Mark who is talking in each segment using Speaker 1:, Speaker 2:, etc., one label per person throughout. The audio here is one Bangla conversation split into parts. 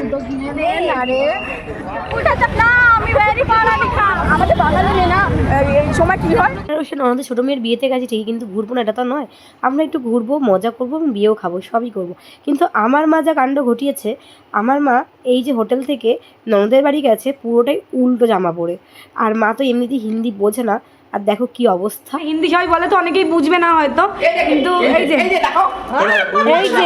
Speaker 1: দুটো
Speaker 2: ছোটো মেয়ের বিয়েতে গেছে, ঠিকই কিন্তু ঘুরবো না, এটা তো নয়। আমরা একটু ঘুরবো, মজা করব এবং বিয়েও খাব, সবই করব। কিন্তু আমার মা যা কাণ্ড ঘটিয়েছে, আমার মা এই যে হোটেল থেকে ননদের বাড়ি গেছে, পুরোটাই উল্টো জামা পরে। আর মা তো এমনিতেই হিন্দি বোঝে না আর দেখো কি অবস্থা
Speaker 3: হিন্দি সবাই বলে তো অনেকেই বুঝবে না হয়তো কিন্তু এই যে এই যে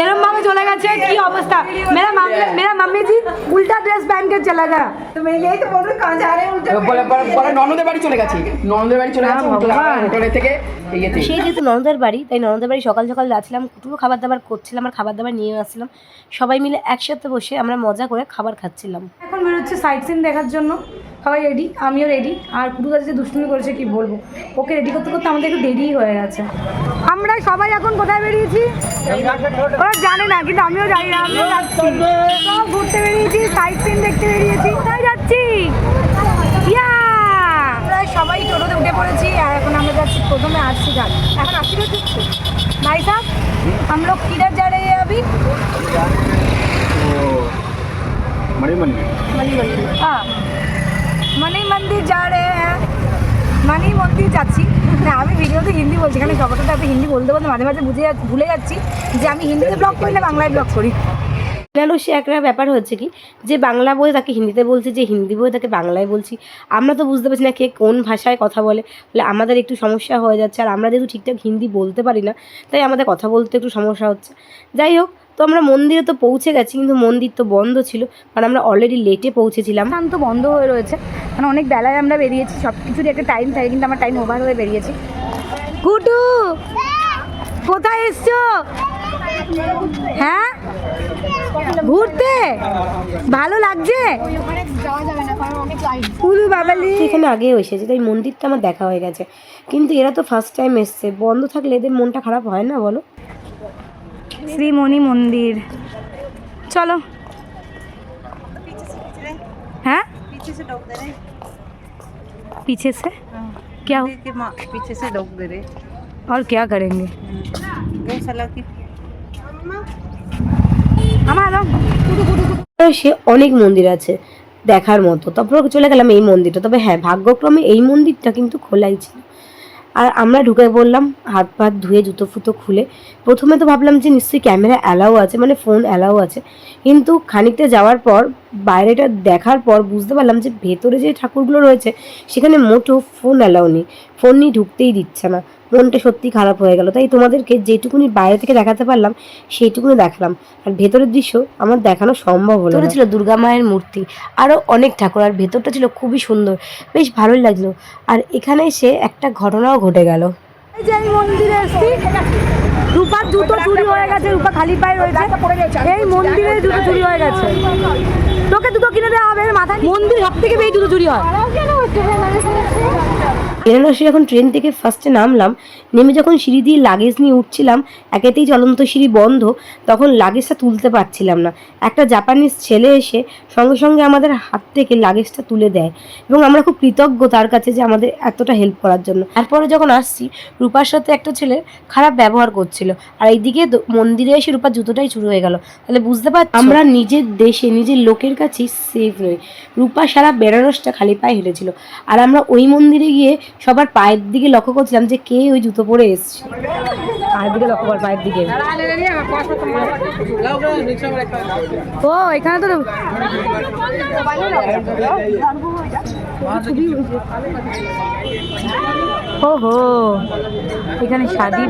Speaker 3: এরম ভাবে চলে গেছে কি অবস্থা মেরা মাম্মি মেরা মাম্মি জি উল্টা ড্রেস पहन के चला गया तो मैं यही तो बोल रही कहां जा रहे हैं उल्टा
Speaker 4: পরে পরে- পরে ননদের বাড়ি চলে গেছি ননদের বাড়ি চলে গেছে হোটেলের থেকে ইয়েতে
Speaker 2: সেই যেহেতু ননদের বাড়ি তাই ননদের বাড়ি সকাল সকাল যাচ্ছিলাম কুটুরো খাবার দাবার করছিলাম আর খাবার দাবার নিয়ে আসছিলাম সবাই মিলে একসাথে বসে আমরা মজা করে খাবার খাচ্ছিলাম
Speaker 3: এখন বেরোচ্ছে সাইট সিন দেখার জন্য সবাই রেডি আমিও রেডি আর কুটু কাছে যে দুষ্টুমি করেছে কি বলবো ওকে রেডি করতে করতে আমাদের একটু দেরি হয়ে গেছে আমরা সবাই এখন কোথায় বেরিয়েছি ওরা জানে না কিন্তু আমিও জানি না আমিও যাচ্ছি সব ঘুরতে বেরিয়েছি সাইট সিন দেখতে বেরিয়েছি কোথায় যাচ্ছি ইয়া আমরা সবাই টোটোতে উঠে পড়েছি আর এখন আমরা যাচ্ছি প্রথমে আসছি ঘাট এখন আসছি ঘাট যাচ্ছি ভাই সাহেব हम लोग किधर जा रहे हैं अभी
Speaker 4: মণি মণি
Speaker 3: मणि मंदिर हाँ মানে মন্দির যা রে মানে মন্দির যাচ্ছি। না, আমি ভিডিওতে হিন্দি বলছি এখানে সবটা আমি হিন্দি বলতে বলতে মাঝে মাঝে বুঝে ভুলে যাচ্ছি যে আমি হিন্দিতে ব্লগ করি না, বাংলায় ব্লগ করি।
Speaker 2: কেন সে একটা ব্যাপার হচ্ছে কি, যে বাংলা বই তাকে হিন্দিতে বলছি, যে হিন্দি বই তাকে বাংলায় বলছি, আমরা তো বুঝতে পারছি না কে কোন ভাষায় কথা বলে বলে আমাদের একটু সমস্যা হয়ে যাচ্ছে, আর আমরা যেহেতু ঠিকঠাক হিন্দি বলতে পারি না, তাই আমাদের কথা বলতে একটু সমস্যা হচ্ছে। যাই হোক তো আমরা মন্দিরে তো পৌঁছে গেছি কিন্তু মন্দির তো বন্ধ ছিল কারণ আমরা অলরেডি লেটে পৌঁছেছিলাম।
Speaker 3: স্থান তো বন্ধ হয়ে রয়েছে মানে অনেক বেলায় আমরা বেরিয়েছি সব কিছুরই একটা টাইম থাকে কিন্তু আমার টাইম ওভার হয়ে বেরিয়েছি। কুটু কোথায় এসছো? হ্যাঁ? ঘুরতে? ভালো লাগছে?
Speaker 1: কারণ
Speaker 3: বাবালি।
Speaker 2: এখানে আগেও এসেছে তাই মন্দিরটা আমার দেখা হয়ে গেছে। কিন্তু এরা তো ফার্স্ট টাইম এসছে বন্ধ থাকলে এদের মনটা খারাপ হয় না বলো?
Speaker 3: শ্রীমণি মন্দির চলো हाँ
Speaker 5: पीछे से डॉग दे रहे
Speaker 3: पीछे से क्या हो
Speaker 5: मंदिर के मा- पीछे से डॉग दे रहे
Speaker 3: और क्या करेंगे
Speaker 5: गौशाला की
Speaker 3: আমার
Speaker 2: সে অনেক মন্দির আছে দেখার মতো তারপর চলে গেলাম এই মন্দিরটা তবে হ্যাঁ ভাগ্যক্রমে এই মন্দিরটা কিন্তু খোলাই ছিল আর আমরা ঢুকে বললাম হাত পাত ধুয়ে জুতো ফুতো খুলে। প্রথমে তো ভাবলাম যে নিশ্চয়ই ক্যামেরা অ্যালাও আছে মানে ফোন অ্যালাও আছে। কিন্তু খানিকটা যাওয়ার পর বাইরেটা দেখার পর বুঝতে পারলাম যে ভেতরে যে ঠাকুরগুলো রয়েছে সেখানে মোটো ফোন অ্যালাউ নেই। ফোন নিয়ে ঢুকতেই দিচ্ছে না। মনটা সত্যি খারাপ হয়ে গেল। তাই তোমাদেরকে যেটুকুনি বাইরে থেকে দেখাতে পারলাম সেইটুকুনি দেখালাম। আর ভেতরের দৃশ্য আমার দেখানো সম্ভব হলো ছিল দুর্গা মায়ের মূর্তি আরও অনেক ঠাকুর আর ভেতরটা ছিল খুবই সুন্দর। বেশ ভালোই লাগল। আর এখানে এসে একটা ঘটনাও ঘটে গেল।
Speaker 3: এই যে এই মন্দিরে এসছি। রূপার জুতো চুরি হয়ে গেছে রূপা খালি পায়ে রয়েছে। এই মন্দিরে জুতো চুরি হয়ে গেছে। তোকে দুটো কিনে দেওয়া হবে মাথায় মন্দির সব থেকে বেশি জুতো চুরি হয়।
Speaker 2: বেনারসি যখন ট্রেন থেকে ফার্স্টে নামলাম। নেমে যখন সিঁড়ি দিয়ে লাগেজ নিয়ে উঠছিলাম, একেতেই চলন্ত সিঁড়ি বন্ধ, তখন লাগেজটা তুলতে পারছিলাম না। একটা জাপানিজ ছেলে এসে সঙ্গে সঙ্গে আমাদের হাত থেকে লাগেজটা তুলে দেয় এবং আমরা খুব কৃতজ্ঞ তার কাছে যে আমাদের এতটা হেল্প করার জন্য। তারপরে যখন আসছি, রূপার সাথে একটা ছেলে খারাপ ব্যবহার করছিল। আর এইদিকে মন্দিরে এসে রূপার জুতোটাই শুরু হয়ে গেল। তাহলে বুঝতে পারছি? আমরা নিজের দেশে, নিজের লোকের কাছেই সেফ নই। রূপা সারা বেনারসটা খালি পায়ে হেঁটেছিল। আর আমরা ওই মন্দিরে গিয়ে সবার পায়ের দিকে লক্ষ্য করছিলাম যে কে ওই জুতো পরে এসছে।
Speaker 3: পায়ের দিকে লক্ষ্য কর পায়ের দিকে। ও এখানে তো ও হো এখানে শাদি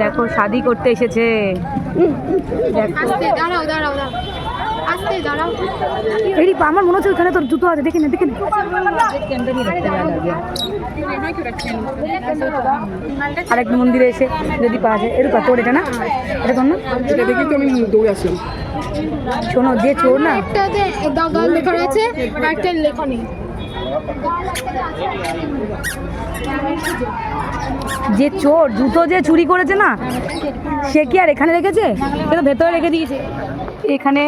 Speaker 3: দেখো শাদি করতে এসেছে। দেখো।
Speaker 1: দাঁড়াও দাঁড়াও দাঁড়াও। আস্তে দাঁড়াও।
Speaker 3: এই আমার মনে হচ্ছে ওখানে তোর জুতো আছে। দেখে না দেখে না। আরেক মন্দিরে এসে যদি পাওয়া যায়। এরকম তোর এটা না? এটা তোর না?
Speaker 4: এটা দেখে তো আমি দৌড়ে আসলাম।
Speaker 3: শোনো যে চোর না।
Speaker 1: একটাতে দাগা লেখা আছে একটা লেখা নেই।
Speaker 3: যে চোর জুতো যে চুরি করেছে না সে কি আর এখানে রেখেছে? সে তো ভেতরে রেখে দিয়েছে। এখানে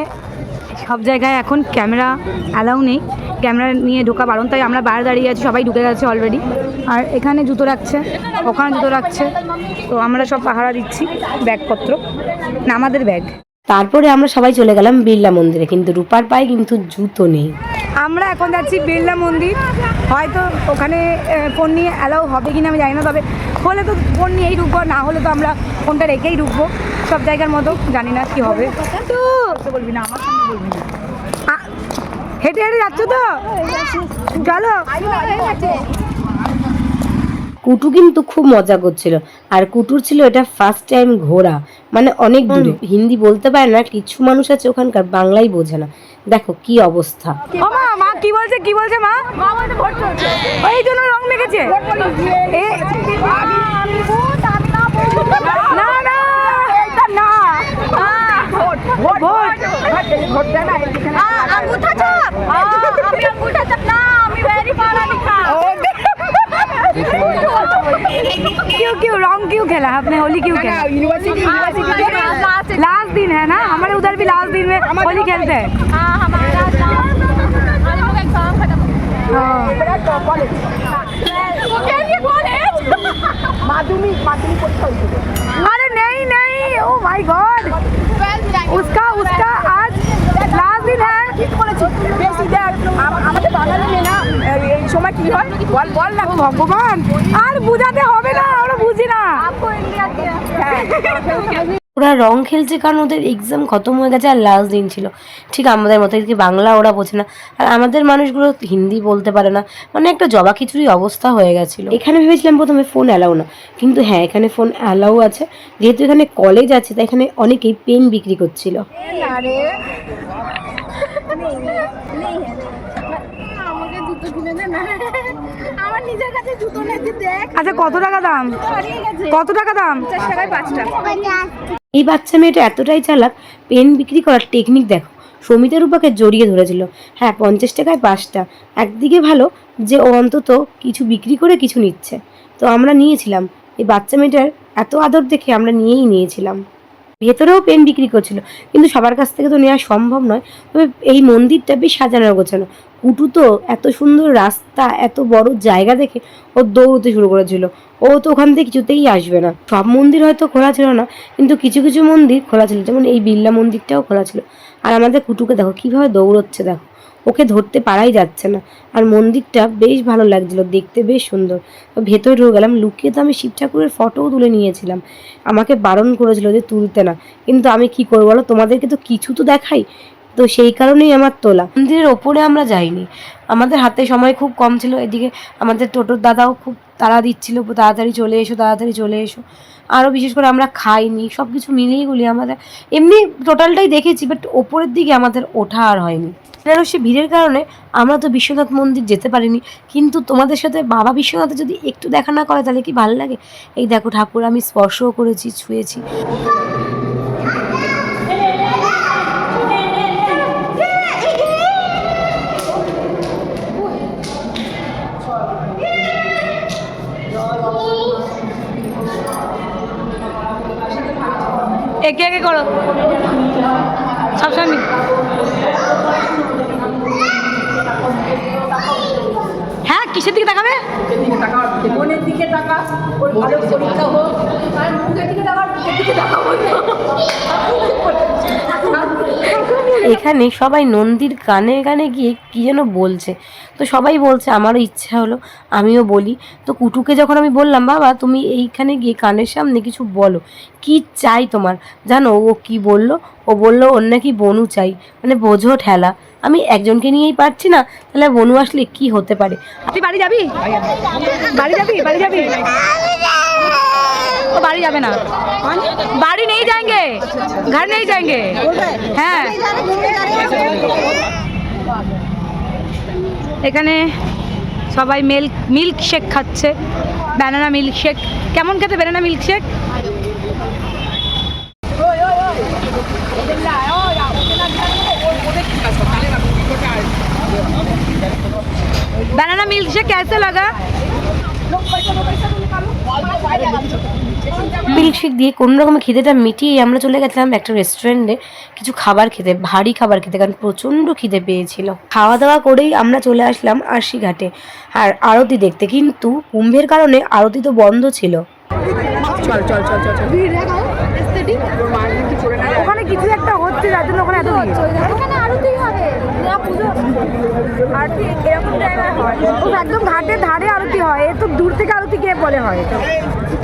Speaker 3: সব জায়গায় এখন ক্যামেরা অ্যালাউ নেই। ক্যামেরা নিয়ে ঢোকা বারণ, তাই আমরা বাইরে দাঁড়িয়ে আছি, সবাই ঢুকে গেছে অলরেডি আর এখানে জুতো রাখছে, ওখানে জুতো রাখছে, তো আমরা সব পাহারা দিচ্ছি, ব্যাগপত্র, না আমাদের ব্যাগ।
Speaker 2: তারপরে আমরা সবাই চলে গেলাম বিড়লা মন্দিরে, কিন্তু রূপার পায়ে কিন্তু জুতো নেই।
Speaker 3: আমরা এখন যাচ্ছি বিড়লা মন্দির হয়তো ওখানে ফোন নিয়ে অ্যালাউ হবে কিনা আমি জানি না তবে হলে তো ফোন নিয়েই ঢুকবো না হলে তো আমরা ফোনটা রেখেই ঢুকবো সব জায়গার মতো জানি না কি হবে তো বলবি না আমার সামনে বলবি না হেঁটে হেঁটে যাচ্ছ তো চলো
Speaker 2: কুটু কিন্তু খুব মজা করছিল। আর কুটুর ছিল এটা ফার্স্ট টাইম ঘোরা মানে অনেক দূরে। হিন্দি বলতে পারে না কিছু মানুষ আছে ওখানকার বাংলাই বোঝে না। দেখো কি অবস্থা।
Speaker 3: মা কি বলছে কি বলছে মা? ভোট এই জন্য রং মেখেছে। না না। না।
Speaker 1: Vote. Vote. Vote vote vote vote
Speaker 3: क्यों रॉन्ग क्यों खेला आपने होली क्यों खेला
Speaker 4: ইউনিভার্সিটি ইউনিভার্সিটি
Speaker 3: लास्ट दिन है ना हमारे उधर भी लास्ट दिन में होली खेलते हैं
Speaker 1: हाँ हमारा आज लोग एग्जाम खत्म
Speaker 3: हाँ।
Speaker 1: वो क्या ये कॉलेज
Speaker 4: মাধ্যমিক মাধ্যমিক পরীক্ষা হয়েছিল
Speaker 3: अरे नहीं नहीं ओ माय गॉड उसका उसका आज लास्ट दिन है
Speaker 4: ঠিক বলেছি বেশি দেখ আম- আমাদের বাঙালি মেয়ে না এই- এই সময় কি হয় বল বল না
Speaker 3: ভগবান আর বুঝাতে হবে না আমরা বুঝি
Speaker 2: ওরা রং খেলছে কারণ ওদের এক্সাম খতম হয়ে গেছে আর লাস্ট দিন ছিল। ঠিক আমাদের মতো কি বাংলা ওরা বোঝে না। আর আমাদের মানুষগুলো হিন্দি বলতে পারে না। মানে একটা জবা খিচুড়ি অবস্থা হয়ে গেছিল। এখানে ভেবেছিলাম প্রথমে ফোন অ্যালাউ না। কিন্তু হ্যাঁ এখানে ফোন অ্যালাউ আছে। যেহেতু এখানে কলেজ আছে তাই এখানে অনেকেই পেন বিক্রি করছিল।
Speaker 1: আমাকে জুতো কিনে দে না। আমার নিজের কাছে জুতো নেই তুই দেখ।
Speaker 3: আচ্ছা কত টাকা দাম? কত টাকা দাম?
Speaker 1: পঞ্চাশ টাকায় পাঁচটা।
Speaker 2: এই বাচ্চা মেয়েটা এতটাই চালাক পেন বিক্রি করার টেকনিক দেখো। সমিতা রূপাকে জড়িয়ে ধরেছিল। হ্যাঁ পঞ্চাশ টাকায় পাঁচটা। একদিকে ভালো যে ও অন্তত কিছু বিক্রি করে কিছু নিচ্ছে। তো আমরা নিয়েছিলাম। এই বাচ্চা মেয়েটার এত আদর দেখে আমরা নিয়েই নিয়েছিলাম। ভেতরেও পেন বিক্রি করছিল। কিন্তু সবার কাছ থেকে তো নেওয়া সম্ভব নয়। তবে এই মন্দিরটা বেশ সাজানো গোছানো। কুটু তো এত সুন্দর রাস্তা, এত বড় জায়গা দেখে ও দৌড়তে শুরু করেছিল। ও তো ওখান থেকে কিছুতেই আসবে না। সব মন্দির হয়তো খোলা ছিল না, কিন্তু কিছু কিছু মন্দির খোলা ছিল। যেমন এই বিড়লা মন্দিরটাও খোলা ছিল। আর আমাদের কুটুকে দেখো, কীভাবে দৌড়চ্ছে দেখো। ওকে ধরতে পারাই যাচ্ছে না। আর মন্দিরটা বেশ ভালো লাগছিল, দেখতে বেশ সুন্দর। ভেতরে ঢুকে গেলাম, লুকিয়ে তো আমি শিব ঠাকুরের ফটোও তুলে নিয়েছিলাম। আমাকে বারণ করেছিল যে তুলতে না। কিন্তু আমি কি করব বলো? তোমাদেরকে তো কিছু তো দেখাই। তো সেই কারণেই আমার তোলা। মন্দিরের ওপরে আমরা যাইনি। আমাদের হাতে সময় খুব কম ছিল। এদিকে আমাদের টোটোর দাদাও খুব তাড়া দিচ্ছিল, তাড়াতাড়ি চলে এসো, তাড়াতাড়ি চলে এসো। আরও বিশেষ করে আমরা খাইনি সব কিছু মিলিয়ে গুলি আমাদের এমনি টোটালটাই দেখেছি বাট ওপরের দিকে আমাদের ওঠা আর হয়নি। বেনারসি ভিড়ের কারণে আমরা তো বিশ্বনাথ মন্দির যেতে পারিনি। কিন্তু তোমাদের সাথে বাবা বিশ্বনাথে যদি একটু দেখা না করে, তাহলে কি ভালো লাগে? এই দেখো ঠাকুর, আমি স্পর্শও করেছি, ছুঁয়েছি।
Speaker 3: একে একে করো। সবসময় হ্যাঁ কিসের দিকে তাকাবে?
Speaker 4: মনের দিকে টাকা ওর ভালো পরীক্ষা হোক। আর মুখের দিকে টাকা মুখের দিকে টাকা
Speaker 2: এখানে সবাই নন্দীর কানে কানে গিয়ে কি যেন বলছে। তো সবাই বলছে আমারও ইচ্ছা হলো আমিও বলি। তো কুটুকে যখন আমি বললাম বাবা তুমি এইখানে গিয়ে কানের সামনে কিছু বলো কি চাই তোমার? জানো ও কি বলল? ও বলল ওর নাকি বনু চাই মানে বোঝো ঠেলা। আমি একজনকে নিয়েই পারছি না, তাহলে বনু আসলে কি হতে পারে?
Speaker 3: তুই বাড়ি যাবি? বাড়ি যাবি? বাড়ি যাবি? বাড়ি যাবে না। বাড়ি নেই যায়গে। ঘর নেই যায়গে। হ্যাঁ। এখানে সবাই মিল্ক মিল্ক শেক খাচ্ছে। ব্যানানা মিল্ক শেক কেমন খেতে banana milk shake banana milk shake कैसे लगा
Speaker 2: মিল্কশেক দিয়ে কোনো রকমের খিদেটা মিটিয়ে আমরা চলে গেছিলাম একটা রেস্টুরেন্টে কিছু খাবার খেতে ভারী খাবার খেতে কারণ প্রচণ্ড খিদে পেয়েছিল খাওয়া দাওয়া করেই আমরা চলে আসলাম আরশি ঘাটে আর আরতি দেখতে কিন্তু কুম্ভের কারণে আরতি তো বন্ধ ছিল
Speaker 1: চল চল চল চল চল
Speaker 3: ওখানে কিছু একটা হচ্ছে যার জন্য ওখানে এত ভিড়।
Speaker 1: ওখানে আরতি এরকম হয়।
Speaker 3: একদম ঘাটের ধারে আরতি হয়। এ তো দূর থেকে আরতি কে বলে হয়?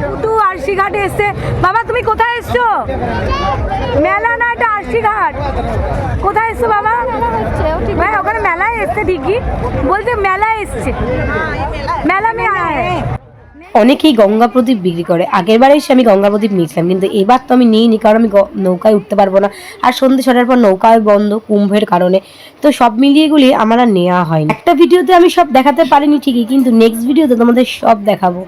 Speaker 3: টুটু আরশি ঘাটে এসছে। বাবা তুমি কোথায় এসছো? মেলা না এটা আরশি ঘাট? কোথায় এসছো বাবা? ভাই ওখানে মেলায় এসছে ঠিকই। বলছে মেলায় এসছে। মেলা মে আয়
Speaker 2: অনেকেই গঙ্গা প্রদীপ বিক্রি করে। আগের বারে এসে আমি গঙ্গা প্রদীপ নিয়েছিলাম, কিন্তু এবার তো আমি নিইনি, কারণ আমি নৌকায় উঠতে পারব না। আর সন্ধ্যে ছটার পর নৌকায় বন্ধ কুম্ভের কারণে। তো সব মিলিয়ে গুলি আমার আর নেওয়া হয়নি। একটা ভিডিওতে আমি সব দেখাতে পারিনি ঠিকই, কিন্তু নেক্সট ভিডিওতে তোমাদের সব দেখাবো।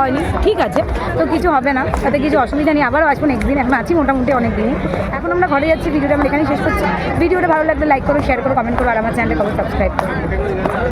Speaker 3: হয়নি, ঠিক আছে। তো কিছু হবে না, তাতে কিছু অসুবিধা নেই, আবারও আসব নেক্সট দিন। এখন আছি মোটামুটি অনেক দিনই। এখন আমরা ঘরে যাচ্ছি, ভিডিওটা আমরা এখানেই শেষ করছি। ভিডিওটা ভালো লাগলে লাইক করো শেয়ার করো কমেন্ট করো, আর আমার চ্যানেলকে সাবস্ক্রাইব করো।